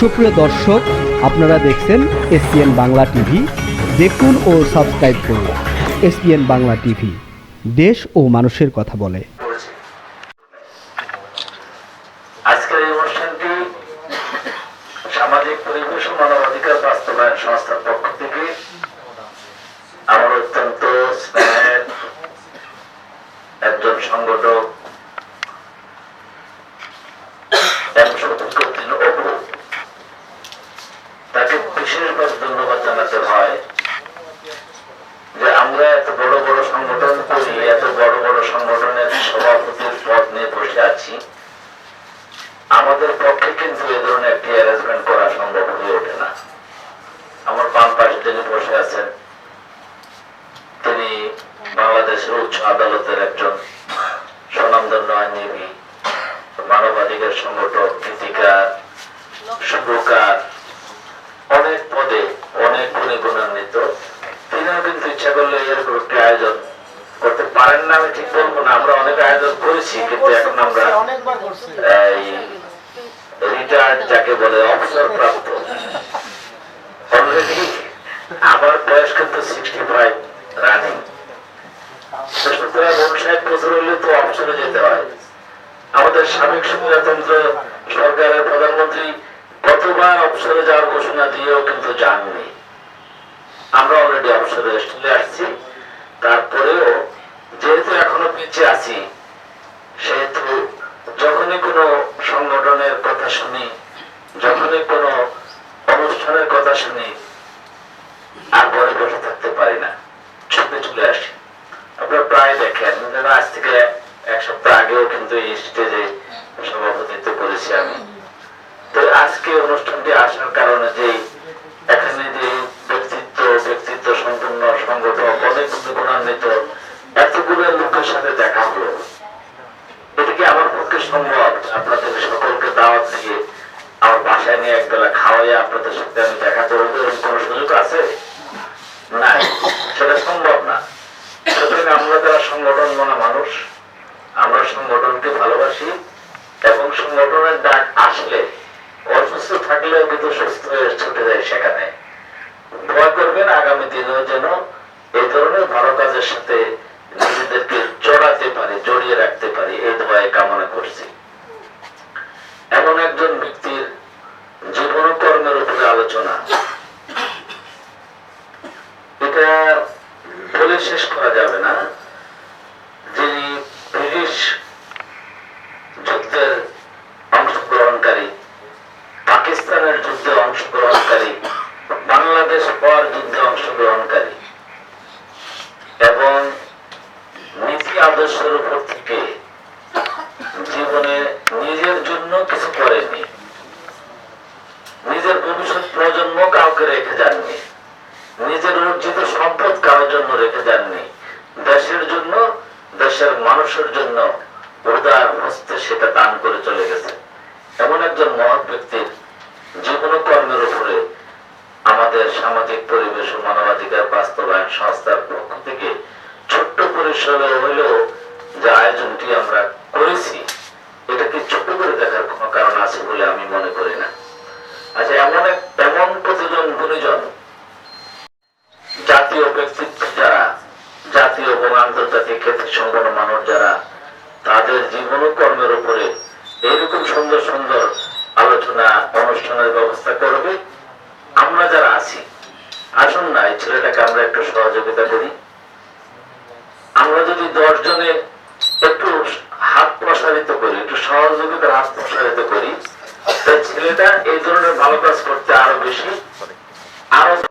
সুপ্রিয় দর্শক, আপনারা দেখছেন এসপিএন বাংলা টিভি। দেখুন ও সাবস্ক্রাইব করুন এসপিএন বাংলা টিভি। দেশ ও মানুষের কথা বলে। সংস্থার পক্ষ থেকে আমার অত্যন্ত স্নেহের একজন সংগঠক শফিকুদ্দিন অপু তাকে বিশেষভাবে ধন্যবাদ জানাতে হয় যে আমরা এত বড় বড় সংগঠন করি এত বড় বড় সংগঠনের সভাপতির পদ নিয়ে বসে আছি আমাদের পক্ষে কিন্তু এ ধরনের একটি অ্যারেঞ্জমেন্ট করা সম্ভব হয়ে ওঠে না আমার বাম পাশে যিনি বসে আছেন তিনি বাংলাদেশের উচ্চ আদালতের একজন স্বনামধন্য আইনজীবী মানবাধিকার সংগঠক গীতিকার সুরকার অনেক পদে অনেক গুণে গুণান্বিত। তিনিও কিন্তু ইচ্ছা করলে এরকম একটি আয়োজন করতে পারেন না আমি ঠিক বলব না। আমরা অনেক আয়োজন করেছি কিন্তু এখন আমরা এই রিটায়ার্ড যাকে বলে অবসর প্রাপ্ত। অলরেডি আমার বয়স কিন্তু সিক্সটি ফাইভ বছর হলে তো অবসরে যেতে হয়। আমাদের সাবেক সুবিধাতন্ত্র সরকারের প্রধানমন্ত্রী কতবার অবসরে যাওয়ার ঘোষণা দিয়েও কিন্তু যাননি। আমরা অলরেডি অবসরে চলে আসছি। তারপরেও যেহেতু এখনও পিছিয়ে আছি, সেহেতু যখনই কোনো সংগঠনের কথা শুনি, যখনই কোনো অনুষ্ঠানের কথা শুনি, আর ঘরে বসে থাকতে পারি না। ছুটে চলে আসি। আপনারা প্রায় দেখেন যেন আজ থেকে এক সপ্তাহ আগেও কিন্তু এই স্টেজে সভাপতিত্ব করেছি আমি। তো আজকে অনুষ্ঠানটি আসার কারণে যে এখানে যে ব্যক্তিত্ব ব্যক্তিত্ব সম্পূর্ণ সংগঠক, অনেক গুণান্বিত এতগুলো লোকের সাথে দেখা হলো। এটা কি আমার পক্ষে সম্ভব? আপনাদের সকলকে দাওয়াত দিয়ে আমার বাসায় নিয়ে একবেলা খাওয়াই আপনাদের সাথে আমি দেখা করব এরকম সুযোগ আছে না সেটা সম্ভব না সুতরাং আমরা যারা সংগঠন মনা মানুষ আমরা সংগঠনকে ভালোবাসি এবং সংগঠনের ডাক আসলে। অসুস্থ থাকলেও কিন্তু সুস্থ হয়ে ছুটে যায় সেখানে। দোয়া করবেন আগামী দিনেও যেন এই ধরনের ভালো কাজের সাথে নিজেদেরকে জড়াতে পারি, জড়িয়ে রাখতে পারি, এই দোয়ায় কামনা করছি। এমন একজন ব্যক্তির জীবন কর্মের উপরে আলোচনা। এটা বলে শেষ করা যাবে আদর্শের উপর থেকে জীবনে নিজের জন্য কিছু করেননি। নিজের ভবিষ্যৎ প্রজন্ম কাউকে রেখে যাননি। নিজের অর্জিত সম্পদ কারোর জন্য রেখে যাননি। দেশের জন্য, দেশের মানুষের জন্য উদার হস্তে সেটা দান করে চলে গেছে। এমন একজন মহৎ ব্যক্তির জীবন কর্মের উপরে আমাদের সামাজিক পরিবেশ ও মানবাধিকার বাস্তবায়ন সংস্থার পক্ষ থেকে ছোট্ট পরিসরে হলেও যে আয়োজনটি আমরা করেছি, এটাকে ছোট করে দেখার কোনো কারণ আছে বলে আমি মনে করি না। আচ্ছা এমন এক, এমন কতজন গুণীজন, জাতীয় ব্যক্তিত্ব যারা, জাতীয় এবং আন্তর্জাতিক ক্ষেত্রে সম্পন্ন মানুষ যারা, তাদের জীবন কর্মের উপরে এইরকম সুন্দর সুন্দর আলোচনা, অনুষ্ঠানের ব্যবস্থা করবে। আমরা যারা আছি, আসুন না, এই ছেলেটাকে আমরা একটু সহযোগিতা করি। দশজনের একটু হাত প্রসারিত করি, একটু সহযোগিতার হাত প্রসারিত করি। ছেলেটা এই ধরনের ভালো কাজ করতে আরও বেশি, আরও